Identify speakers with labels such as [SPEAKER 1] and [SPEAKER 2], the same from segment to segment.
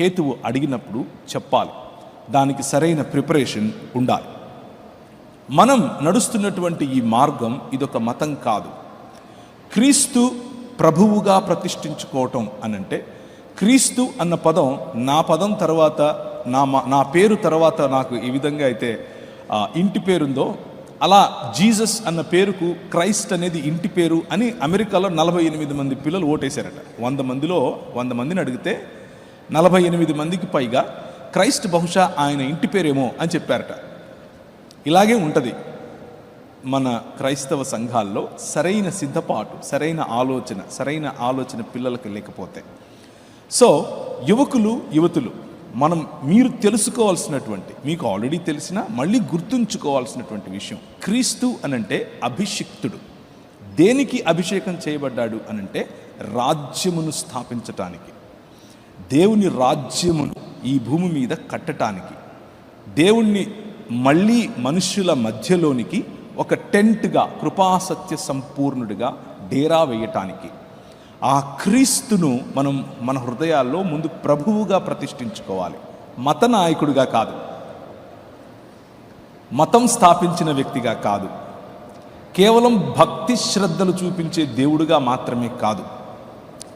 [SPEAKER 1] హేతువు అడిగినప్పుడు చెప్పాలి. దానికి సరైన ప్రిపరేషన్ ఉండాలి. మనం నడుస్తున్నటువంటి ఈ మార్గం ఇదొక మతం కాదు. క్రీస్తు ప్రభువుగా ప్రతిష్ఠించుకోవటం అనంటే క్రీస్తు అన్న పదం నా పదం తర్వాత నా నా పేరు తర్వాత నాకు ఈ విధంగా అయితే ఇంటి పేరుందో అలా జీసస్ అన్న పేరుకు క్రైస్ట్ అనేది ఇంటి పేరు అని అమెరికాలో నలభై ఎనిమిది మంది పిల్లలు ఓటేశారట. వంద మందిలో వంద మందిని అడిగితే నలభై ఎనిమిది మందికి పైగా క్రైస్ట్ బహుశా ఆయన ఇంటి పేరేమో అని చెప్పారట. ఇలాగే ఉంటుంది. మన క్రైస్తవ సంఘాల్లో సరైన సిద్ధపాటు సరైన ఆలోచన సరైన ఆలోచన పిల్లలకు లేకపోతే. సో యువకులు యువతులు మనం మీరు తెలుసుకోవాల్సినటువంటి మీకు ఆల్రెడీ తెలిసిన మళ్ళీ గుర్తుంచుకోవాల్సినటువంటి విషయం. క్రీస్తు అనంటే అభిషిక్తుడు. దేనికి అభిషేకం చేయబడ్డాడు అనంటే రాజ్యమును స్థాపించటానికి. దేవుని రాజ్యమును ఈ భూమి మీద కట్టటానికి దేవుణ్ణి మళ్ళీ మనుష్యుల మధ్యలోనికి ఒక టెంట్గా కృపాసత్య సంపూర్ణుడిగా డేరా వేయటానికి. ఆ క్రీస్తును మనం మన హృదయాల్లో ముందు ప్రభువుగా ప్రతిష్ఠించుకోవాలి. మత నాయకుడిగా కాదు. మతం స్థాపించిన వ్యక్తిగా కాదు. కేవలం భక్తి శ్రద్ధలు చూపించే దేవుడుగా మాత్రమే కాదు.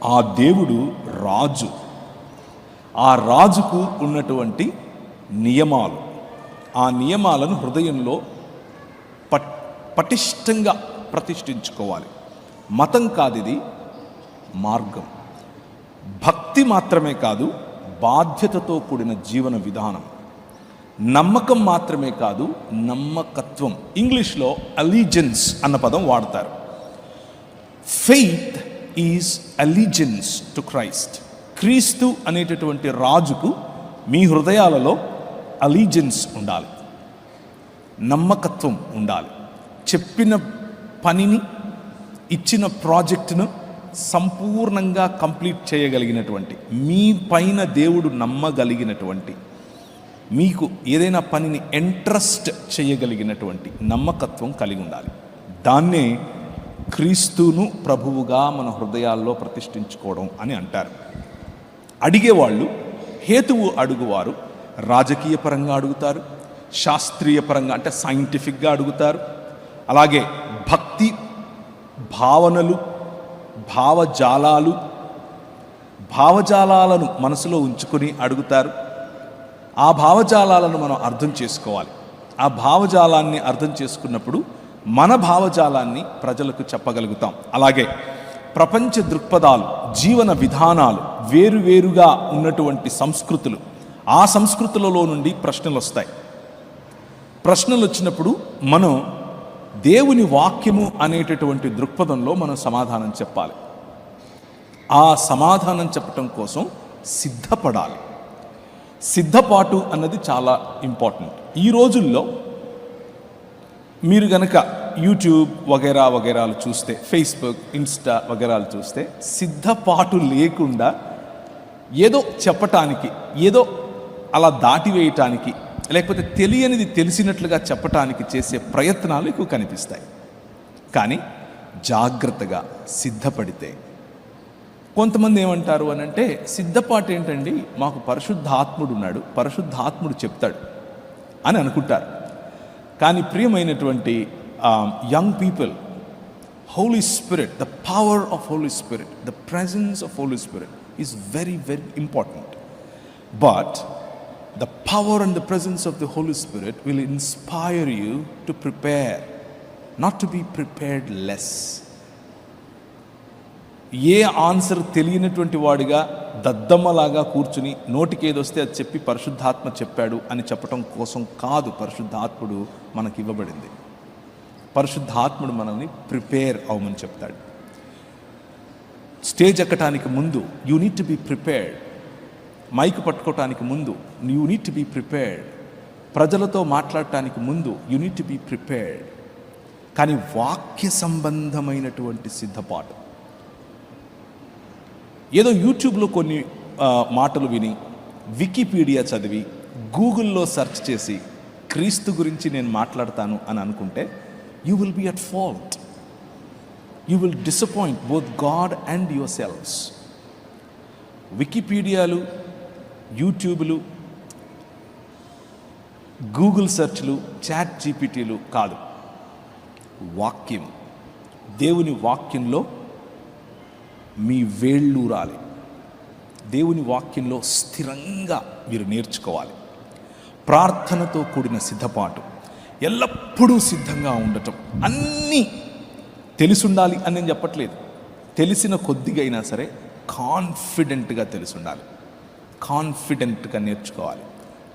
[SPEAKER 1] ఆ దేవుడు రాజు. ఆ రాజుకు ఉన్నటువంటి నియమాలు. ఆ నియమాలను హృదయంలో పట్ పటిష్టంగా ప్రతిష్ఠించుకోవాలి. మతం కాదు ఇది మార్గం. భక్తి మాత్రమే కాదు బాధ్యతతో కూడిన జీవన విధానం. నమ్మకం మాత్రమే కాదు నమ్మకత్వం. ఇంగ్లీష్లో అలీజెన్స్ అన్న పదం వాడతారు. Faith is allegiance to Christ క్రీస్తు అనేటటువంటి రాజుకు మీ హృదయాలలో అలీజెన్స్ ఉండాలి. నమ్మకత్వం ఉండాలి. చెప్పిన పనిని ఇచ్చిన ప్రాజెక్టును సంపూర్ణంగా కంప్లీట్ చేయగలిగినటువంటి మీ పైన దేవుడు నమ్మగలిగినటువంటి మీకు ఏదైనా పనిని ఇంట్రెస్ట్ చేయగలిగినటువంటి నమ్మకత్వం కలిగి ఉండాలి. దాన్నే క్రీస్తును ప్రభువుగా మన హృదయాల్లో ప్రతిష్ఠించుకోవడం అని అంటారు. అడిగేవాళ్ళు హేతువు అడుగువారు రాజకీయ పరంగా అడుగుతారు శాస్త్రీయ పరంగా అంటే సైంటిఫిక్గా అడుగుతారు. అలాగే భక్తి భావనలు భావజాలాలు భావజాలాలను మనసులో ఉంచుకొని అడుగుతారు. ఆ భావజాలాలను మనం అర్థం చేసుకోవాలి. ఆ భావజాలాన్ని అర్థం చేసుకున్నప్పుడు మన భావజాలాన్ని ప్రజలకు చెప్పగలుగుతాం. అలాగే ప్రపంచ దృక్పథాలు జీవన విధానాలు వేరువేరుగా ఉన్నటువంటి సంస్కృతులు. ఆ సంస్కృతులలో నుండి ప్రశ్నలు వస్తాయి. ప్రశ్నలు వచ్చినప్పుడు మనం దేవుని వాక్యము అనేటటువంటి దృక్పథంలో మనం సమాధానం చెప్పాలి. ఆ సమాధానం చెప్పటం కోసం సిద్ధపడాలి. సిద్ధపాటు అన్నది చాలా ఇంపార్టెంట్. ఈ రోజుల్లో మీరు గనక యూట్యూబ్ వగైరా వగైరాలు చూస్తే ఫేస్బుక్ ఇన్స్టా వగైరాలు చూస్తే సిద్ధపాటు లేకుండా ఏదో చెప్పటానికి ఏదో అలా దాటివేయటానికి లేకపోతే తెలియనిది తెలిసినట్లుగా చెప్పటానికి చేసే ప్రయత్నాలు ఎక్కువ కనిపిస్తాయి. కానీ జాగ్రత్తగా సిద్ధపడితే. కొంతమంది ఏమంటారు అని అంటే సిద్ధపాటు ఏంటండి? మాకు పరిశుద్ధాత్ముడు ఉన్నాడు పరిశుద్ధాత్ముడు చెప్తాడు అని అనుకుంటారు. కానీ ప్రియమైనటువంటి young people Holy Spirit the power of Holy Spirit the presence of Holy Spirit is very very important but the power and the presence of the Holy Spirit will inspire you to prepare, not to be prepared less. ఏ answer తెలియనటువంటి వాడిగా దద్దమ్మలాగా కూర్చుని నోటికి ఏదొస్తే అది చెప్పి పరిశుద్ధాత్మ చెప్పాడు అని చెప్పటం కోసం కాదు పరిశుద్ధాత్ముడు మనకి ఇవ్వబడింది. పరిశుద్ధాత్ముడు మనల్ని ప్రిపేర్ అవ్వమని చెప్తాడు. స్టేజ్ ఎక్కటానికి ముందు you need to be prepared mic పట్టుకోవటానికి ముందు you need to be prepared ప్రజలతో మాట్లాడటానికి ముందు you need to be prepared కానీ వాక్య సంబంధమైనటువంటి సిద్ధపాటు. ఏదో యూట్యూబ్లో కొన్ని మాటలు విని వికీపీడియా చదివి గూగుల్లో సెర్చ్ చేసి క్రీస్తు గురించి నేను మాట్లాడతాను అని అనుకుంటే you will be at fault you will disappoint both God and your selves వికీపీడియాలు యూట్యూబ్లు గూగుల్ సెర్చ్లు చాట్ జీపీటీలు కాదు. వాక్యం. దేవుని వాక్యంలో మీ వేళ్ళూరాలి దేవుని వాక్యంలో స్థిరంగా మీరు నేర్చుకోవాలి. ప్రార్థనతో కూడిన సిద్ధపాటు. ఎల్లప్పుడూ సిద్ధంగా ఉండటం. అన్నీ తెలిసుండాలి అని నేను చెప్పట్లేదు. తెలిసిన కొద్దిగా అయినా సరే కాన్ఫిడెంట్గా తెలిసుండాలి. కాన్ఫిడెంట్గా నేర్చుకోవాలి.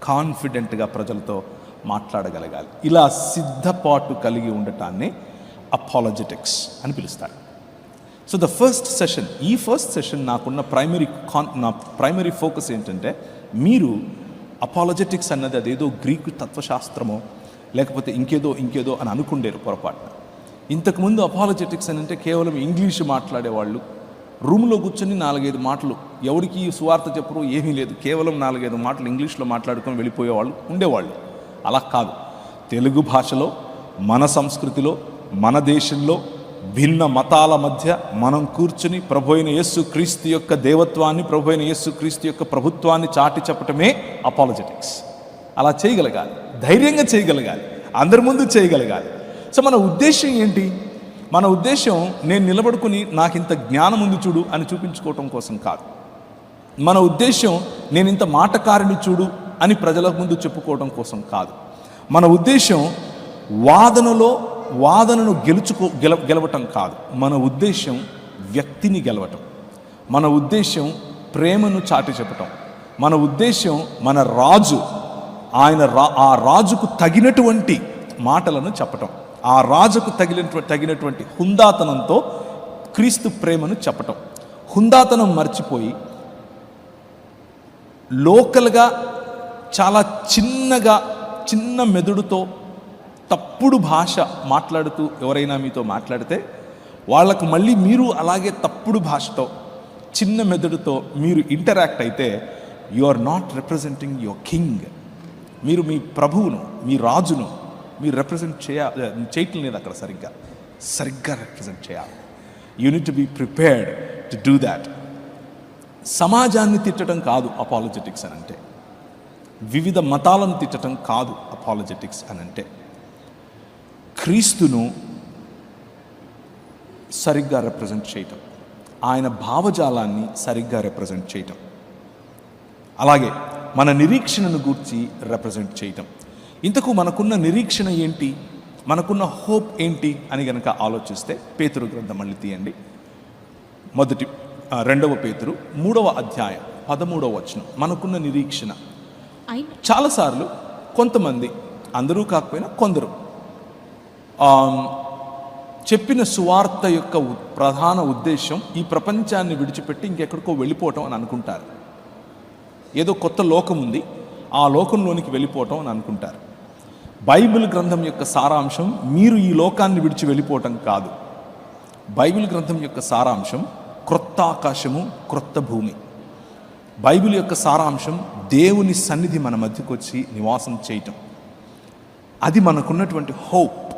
[SPEAKER 1] కాన్ఫిడెంట్గా ప్రజలతో మాట్లాడగలగాలి. ఇలా సిద్ధపాటు కలిగి ఉండటాన్ని అపాలజెటిక్స్ అని పిలుస్తారు. సో ద ఫస్ట్ సెషన్ ఈ ఫస్ట్ సెషన్ నాకున్న ప్రైమరీ కాన్ నా ప్రైమరీ ఫోకస్ ఏంటంటే మీరు అపాలజెటిక్స్ అన్నది అదేదో గ్రీకు తత్వశాస్త్రమో లేకపోతే ఇంకేదో ఇంకేదో అని అనుకుండేరు పొరపాటున. ఇంతకుముందు అపాలజెటిక్స్ అని అంటే కేవలం ఇంగ్లీష్ మాట్లాడేవాళ్ళు. రూమ్లో కూర్చొని నాలుగైదు మాటలు. ఎవరికి సువార్త చెప్పరు ఏమీ లేదు. కేవలం నాలుగైదు మాటలు ఇంగ్లీష్లో మాట్లాడుకొని వెళ్ళిపోయేవాళ్ళు ఉండేవాళ్ళు. అలా కాదు. తెలుగు భాషలో మన సంస్కృతిలో మన దేశంలో భిన్న మతాల మధ్య మనం కూర్చుని ప్రభోయిన అయిన యేసు క్రీస్తు యొక్క దేవత్వాన్ని ప్రభు యేసు క్రీస్తు యొక్క ప్రభుత్వాన్ని చాటి చెప్పటమే అపాలజెటిక్స్ అలా చేయగలగాలి. ధైర్యంగా చేయగలగాలి. అందరి ముందు చేయగలగాలి. సో మన ఉద్దేశం ఏంటి? మన ఉద్దేశం నేను నిలబడుకుని నాకు ఇంత జ్ఞానం ఉంది చూడు అని చూపించుకోవటం కోసం కాదు. మన ఉద్దేశం నేను ఇంత మాటకారిని చూడు అని ప్రజల ముందు చెప్పుకోవడం కోసం కాదు. మన ఉద్దేశం వాదనలో వాదనను గెలుచుకో గెల గెలవటం కాదు. మన ఉద్దేశం వ్యక్తిని గెలవటం. మన ఉద్దేశం ప్రేమను చాటి చెప్పటం. మన ఉద్దేశం మన రాజు ఆయన రా ఆ రాజుకు తగినటువంటి మాటలను చెప్పటం. ఆ రాజుకు తగినటువంటి తగినటువంటి హుందాతనంతో క్రీస్తు ప్రేమను చెప్పటం. హుందాతనం మర్చిపోయి లోకల్గా చాలా చిన్నగా చిన్న మెదుడుతో తప్పుడు భాష మాట్లాడుతూ ఎవరైనా మీతో మాట్లాడితే వాళ్ళకు మళ్ళీ మీరు అలాగే తప్పుడు భాషతో చిన్న మెదడుతో మీరు ఇంటరాక్ట్ అయితే you are not representing your king మీరు మీ ప్రభువును మీ రాజును మీరు రిప్రజెంట్ చేయ చేయటం లేదు అక్కడ సరిగ్గా. సరిగ్గా రిప్రజెంట్ చేయాలి. You need to be prepared to do that సమాజాన్ని తిట్టడం కాదు అపాలజెటిక్స్ అని అంటే. వివిధ మతాలను తిట్టడం కాదు అపాలజెటిక్స్ అని అంటే. క్రీస్తును సరిగ్గా రిప్రజెంట్ చేయటం. ఆయన భావజాలాన్ని సరిగ్గా రిప్రజెంట్ చేయటం. అలాగే మన నిరీక్షణను గూర్చి రిప్రజెంట్ చేయటం. ఇంతకు మనకున్న నిరీక్షణ ఏంటి? మనకున్న హోప్ ఏంటి? అని గనక ఆలోచిస్తే పేతురు గ్రంథం మళ్ళీ తీయండి. మొదటి రెండవ పేతురు మూడవ అధ్యాయం పదమూడవ వచనం మనకున్న నిరీక్షణ. చాలాసార్లు కొంతమంది అందరూ కాకపోయినా కొందరు చెప్పిన సువార్త యొక్క ప్రధాన ఉద్దేశం ఈ ప్రపంచాన్ని విడిచిపెట్టి ఇంకెక్కడికో వెళ్ళిపోవటం అని అనుకుంటారు. ఏదో కొత్త లోకం ఉంది ఆ లోకంలోనికి వెళ్ళిపోవటం అని అనుకుంటారు. బైబిల్ గ్రంథం యొక్క సారాంశం మీరు ఈ లోకాన్ని విడిచి వెళ్ళిపోవటం కాదు. బైబిల్ గ్రంథం యొక్క సారాంశం క్రొత్త ఆకాశము క్రొత్త భూమి. బైబిల్ యొక్క సారాంశం దేవుని సన్నిధి మన మధ్యకు వచ్చి నివాసం చేయటం. అది మనకున్నటువంటి హోప్.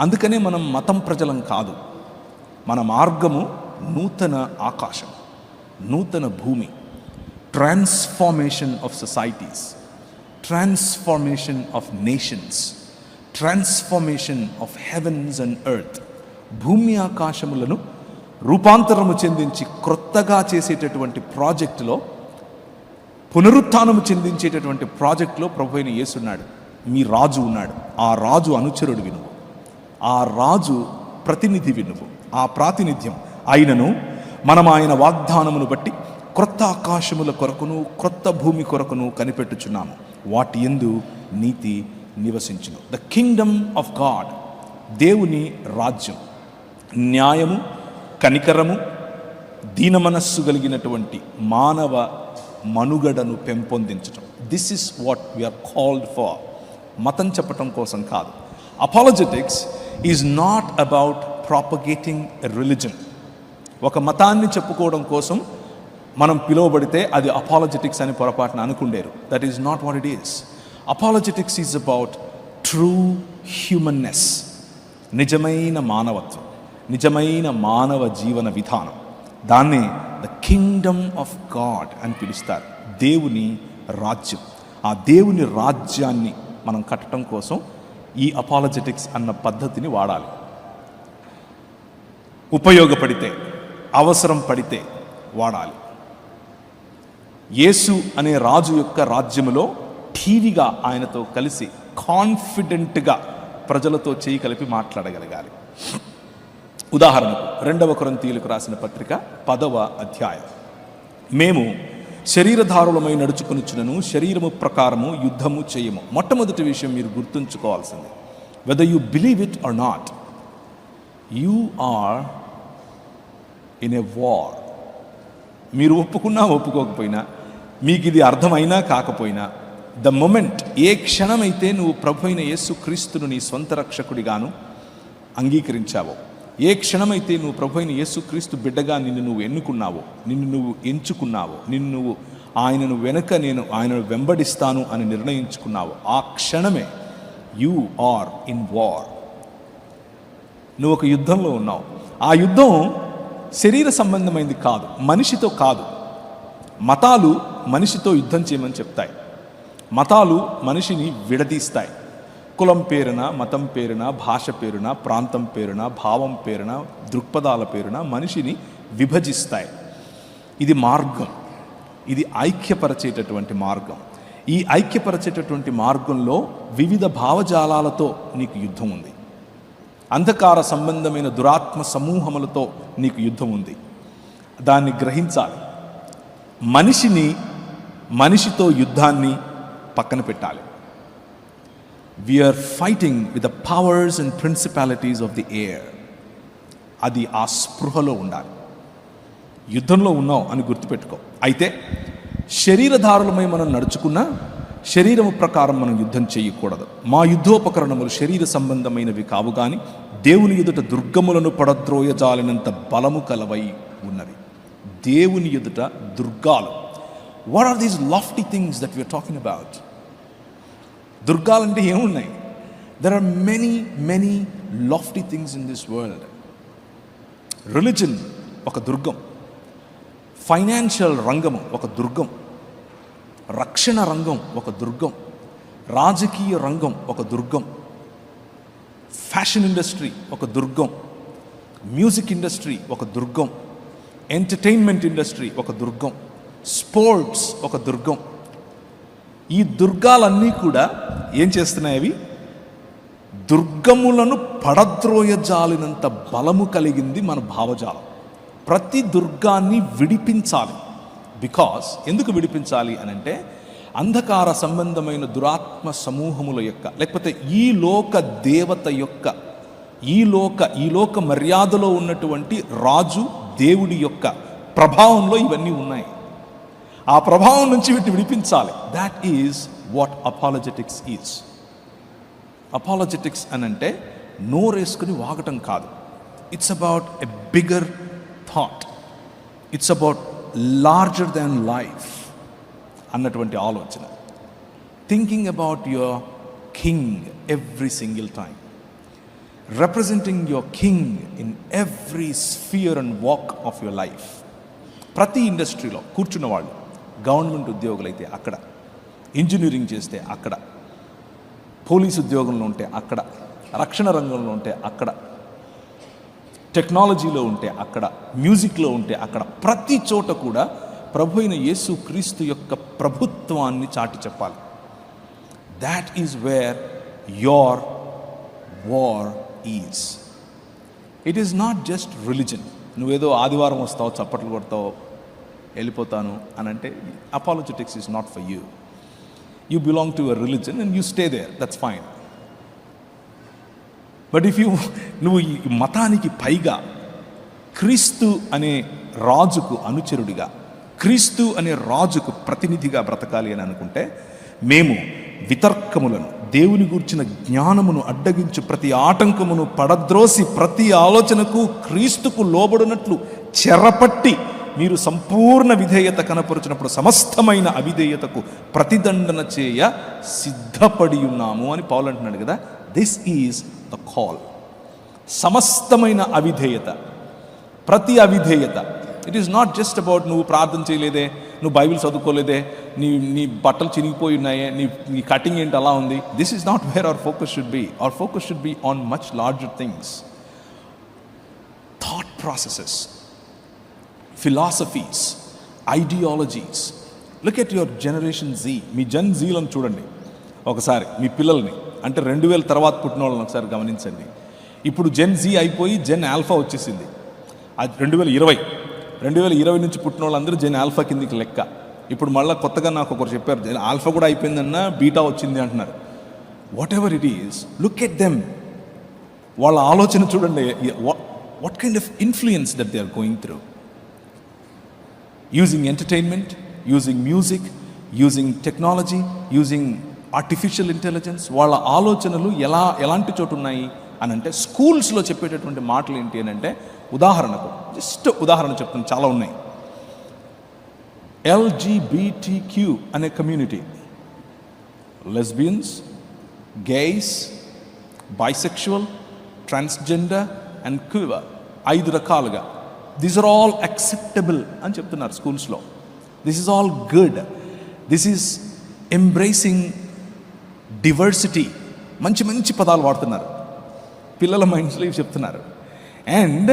[SPEAKER 1] అందుకనే మనం మతం ప్రజలం కాదు. మన మార్గము నూతన ఆకాశం నూతన భూమి. Transformation of societies transformation of nations transformation of heavens and earth భూమి ఆకాశములను రూపాంతరము చెందించి క్రొత్తగా చేసేటటువంటి ప్రాజెక్టులో పునరుత్నము చెందించేటటువంటి ప్రాజెక్టులో ప్రభు అయిన యేసున్నాడు మీ రాజు ఉన్నాడు. ఆ రాజు అనుచరుడు వినువు ఆ రాజు ప్రతినిధి వినువు ఆ ప్రాతినిధ్యం ఆయనను మనం ఆయన వాగ్దానమును బట్టి క్రొత్త ఆకాశముల కొరకును క్రొత్త భూమి కొరకును కనిపెట్టుచున్నాము. వాటి ఎందు నీతి నివసించును. ద కింగ్డమ్ ఆఫ్ గాడ్ దేవుని రాజ్యం న్యాయము కనికరము దీన మనస్సు కలిగినటువంటి మానవ మనుగడను పెంపొందించటం. This is what we are called for మతం చెప్పటం కోసం కాదు. Apologetics is not about propagating religion ఒక మతాన్ని చెప్పుకోవడం కోసం మనం పిలువబడితే అది అపాలజెటిక్స్ అని పొరపాటున అనుకుండేరు. That is not what it is apologetics is about true humanness నిజమైన మానవత్వం. నిజమైన మానవ జీవన విధానం. దాన్ని ద కింగ్డమ్ ఆఫ్ గాడ్ అని పిలుస్తారు. దేవుని రాజ్యం. ఆ దేవుని రాజ్యాన్ని మనం కట్టడం కోసం ఈ అపాలజెటిక్స్ అన్న పద్ధతిని వాడాలి. ఉపయోగపడితే అవసరం పడితే వాడాలి. యేసు అనే రాజు యొక్క రాజ్యములో ఠీవిగా ఆయనతో కలిసి కాన్ఫిడెంట్గా ప్రజలతో చేయి కలిపి మాట్లాడగలగాలి. ఉదాహరణకు రెండవ కొరంతీయులకు రాసిన పత్రిక పదవ అధ్యాయం. మేము శరీరధారులమై నడుచుకొనుచునను శరీరము ప్రకారము యుద్ధము చేయము. మొట్టమొదటి విషయం మీరు గుర్తుంచుకోవాల్సింది. Whether you believe it or not you are in a war మీరు ఒప్పుకున్నా ఒప్పుకోకపోయినా మీకు ఇది అర్థమైనా కాకపోయినా ద మొమెంట్ ఏ క్షణమైతే నువ్వు ప్రభు అయిన యేసు క్రీస్తును నీ సొంత రక్షకుడిగాను అంగీకరించావో ఏ క్షణమైతే నువ్వు ప్రభు అయిన యేసు క్రీస్తు బిడ్డగా నిన్ను నువ్వు ఎన్నుకున్నావో నిన్ను నువ్వు ఎంచుకున్నావో నిన్ను నువ్వు ఆయనను వెనుక నేను ఆయనను వెంబడిస్తాను అని నిర్ణయించుకున్నావో ఆ క్షణమే యు ఆర్ ఇన్ వార్ నువ్వు ఒక యుద్ధంలో ఉన్నావు. ఆ యుద్ధం శరీర సంబంధమైంది కాదు మనిషితో కాదు. మతాలు మనిషితో యుద్ధం చేయమని చెప్తాయి. మతాలు మనిషిని విడదీస్తాయి. కులం పేరున మతం పేరున భాష పేరున ప్రాంతం పేరున భావం పేరున దృక్పథాల పేరున మనిషిని విభజిస్తాయి. ఇది మార్గం. ఇది ఐక్యపరచేటటువంటి మార్గం. ఈ ఐక్యపరచేటటువంటి మార్గంలో వివిధ భావజాలాలతో నీకు యుద్ధం ఉంది. అంధకార సంబంధమైన దురాత్మ సమూహములతో నీకు యుద్ధం ఉంది. దాన్ని గ్రహించాలి. మనిషిని మనిషితో యుద్ధాన్ని పక్కన పెట్టాలి. We are fighting with the powers and principalities of the air అది ఆ స్పృహలో ఉండాలి. యుద్ధంలో ఉన్నావు అని గుర్తుపెట్టుకో. అయితే శరీరధారులమై మనం నడుచుకున్నా శరీరము ప్రకారం మనం యుద్ధం చేయకూడదు. మా యుద్ధోపకరణములు శరీర సంబంధమైనవి కావు కానీ దేవుని ఎదుట దుర్గములను పడద్రోయజాలినంత బలము కలవై ఉన్నవి. దేవుని ఎదుట దుర్గాలు. What are these lofty things that we are talking about దుర్గాలంటే ఏమున్నాయి? There are many many lofty things in this world religion ఒక దుర్గం. ఫైనాన్షియల్ రంగం ఒక దుర్గం. రక్షణ రంగం ఒక దుర్గం. రాజకీయ రంగం ఒక దుర్గం. ఫ్యాషన్ ఇండస్ట్రీ ఒక దుర్గం. మ్యూజిక్ ఇండస్ట్రీ ఒక దుర్గం. ఎంటర్టైన్మెంట్ ఇండస్ట్రీ ఒక దుర్గం స్పోర్ట్స్ ఒక దుర్గం. ఈ దుర్గాలన్నీ కూడా ఏం చేస్తున్నాయి అవి? దుర్గములను పడద్రోయజాలినంత బలము కలిగింది మన భావజాలం. ప్రతి దుర్గాన్ని విడిపించాలి. బికాస్ ఎందుకు విడిపించాలి అని అంటే అంధకార సంబంధమైన దురాత్మ సమూహముల యొక్క లేకపోతే ఈ లోక దేవత యొక్క ఈ లోక ఈ లోక మర్యాదలో ఉన్నటువంటి రాజు దేవుడి యొక్క ప్రభావంలో ఇవన్నీ ఉన్నాయి. ఆ ప్రభావం నుంచి వీటిని విడిపించాలి. That is what apologetics is apologetics అని అంటే నోరేసుకుని వాగటం కాదు. It's about a bigger thought it's about larger than life అన్నటువంటి ఆలోచన. Thinking about your king every single time representing your king in every sphere and walk of your life ప్రతి ఇండస్ట్రీలో కూర్చున్న వాళ్ళు గవర్నమెంట్ ఉద్యోగులైతే అక్కడ ఇంజనీరింగ్ చేస్తే అక్కడ పోలీస్ ఉద్యోగంలో ఉంటే అక్కడ రక్షణ రంగంలో ఉంటే అక్కడ టెక్నాలజీలో ఉంటే అక్కడ మ్యూజిక్లో ఉంటే అక్కడ ప్రతి చోట కూడా ప్రభు అయిన యేసు క్రీస్తు యొక్క ప్రభుత్వాన్ని చాటి చెప్పాలి. That is where your war is it is not just religion నువ్వేదో ఆదివారం వస్తావు చప్పట్లు కొడతావు వెళ్ళిపోతాను అని అంటే apologetics is not for you you belong to a religion and you stay there that's fine but if you నువ్వు ఈ మతానికి పైగా క్రీస్తు అనే రాజుకు అనుచరుడిగా క్రీస్తు అనే రాజుకు ప్రతినిధిగా బ్రతకాలి అని అనుకుంటే మేము వితర్కములను దేవుని గూర్చిన జ్ఞానమును అడ్డగించు ప్రతి ఆటంకమును పడద్రోసి ప్రతి ఆలోచనకు క్రీస్తుకు లోబడినట్లు చెరపట్టి మీరు సంపూర్ణ విధేయత కనపరుచినప్పుడు సమస్తమైన అవిధేయతకు ప్రతిదండన చేయ సిద్ధపడి ఉన్నాము అని పౌలు అంటున్నాడు కదా. దిస్ ఈజ్ ద కాల్ సమస్తమైన అవిధేయత ప్రతి అవిధేయత. It is not just about నువ్వు ప్రార్థన చేయలేదే నువ్వు బైబిల్ చదువుకోలేదే నీ నీ బట్టలు చినిగిపోయి ఉన్నాయే నీ నీ కటింగ్ ఏంటి అలా ఉంది? This is not where our focus should be our focus should be on much larger things thought processes philosophies ideologies look at your generation Z మీ జన్ జీలను చూడండి. ఒకసారి మీ పిల్లల్ని. అంటే రెండు వేల తర్వాత పుట్టిన వాళ్ళని ఒకసారి గమనించండి. ఇప్పుడు జెన్ జీ అయిపోయి జెన్ ఆల్ఫా వచ్చేసింది. అది రెండు వేల ఇరవై. రెండు వేల ఇరవై నుంచి పుట్టిన వాళ్ళందరూ జెన్ ఆల్ఫా కిందికి లెక్క. ఇప్పుడు మళ్ళీ కొత్తగా నాకు ఒకరు చెప్పారు ఆల్ఫా కూడా అయిపోయిందన్న బీటా వచ్చింది అంటున్నారు. Whatever it is look at them వాళ్ళ ఆలోచన చూడండి what kind of influence that they are going through using entertainment using music using technology using artificial intelligence వాళ్ళ ఆలోచనలు ఎలా ఎలాంటి చోటు ఉన్నాయి అని అంటే స్కూల్స్లో చెప్పేటటువంటి మాటలు ఏంటి అని అంటే ఉదాహరణకు జస్ట్ ఉదాహరణ చెప్తాను చాలా ఉన్నాయి. ఎల్జీబీటీక్యూ అనే community lesbians gays bisexual transgender and queer ఐదు రకాలుగా. దిస్ ఆర్ ఆల్ అక్సెప్టబుల్ అని చెప్తున్నారు స్కూల్స్లో. This is all good this is embracing diversity మంచి మంచి పదాలు వాడుతున్నారు. పిల్లల మైండ్స్లో ఇవి చెప్తున్నారు. And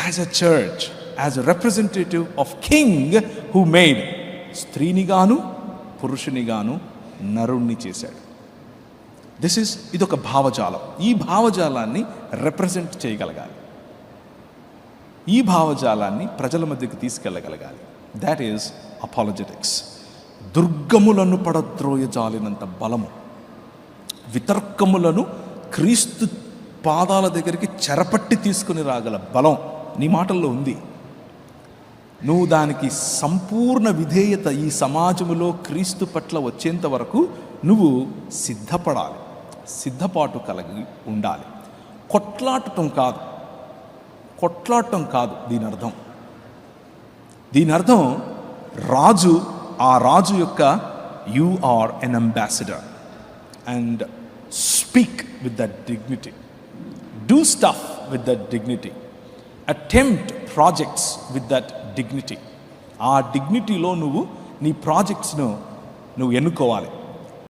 [SPEAKER 1] as a church as representative of king who made స్త్రీనిగాను పురుషునిగాను నరుణ్ణి చేశాడు. దిస్ ఇస్ ఇది ఒక భావజాలం. ఈ భావజాలాన్ని రిప్రజెంట్ చేయగలగాలి. ఈ భావజాలాన్ని ప్రజల మధ్యకి తీసుకెళ్ళగలగాలి. దాట్ ఈస్ అపాలజెటిక్స్ దుర్గములను పడద్రోయజాలినంత బలము. వితర్కములను క్రీస్తు పాదాల దగ్గరికి చెరపట్టి తీసుకుని రాగల బలం నీ మాటల్లో ఉంది. నువ్వు దానికి సంపూర్ణ విధేయత ఈ సమాజంలో క్రీస్తు పట్ల వచ్చేంత వరకు నువ్వు సిద్ధపడాలి సిద్ధపాటు కలిగి ఉండాలి. కొట్లాడటం కాదు కొట్లాడటం కాదు దీని అర్థం దీని అర్థం రాజు ఆ రాజు యొక్క you are an ambassador and speak with that dignity do stuff with that dignity attempt projects with that dignity ఆ డిగ్నిటీలో నువ్వు నీ ప్రాజెక్ట్స్ను నువ్వు ఎన్నుకోవాలి.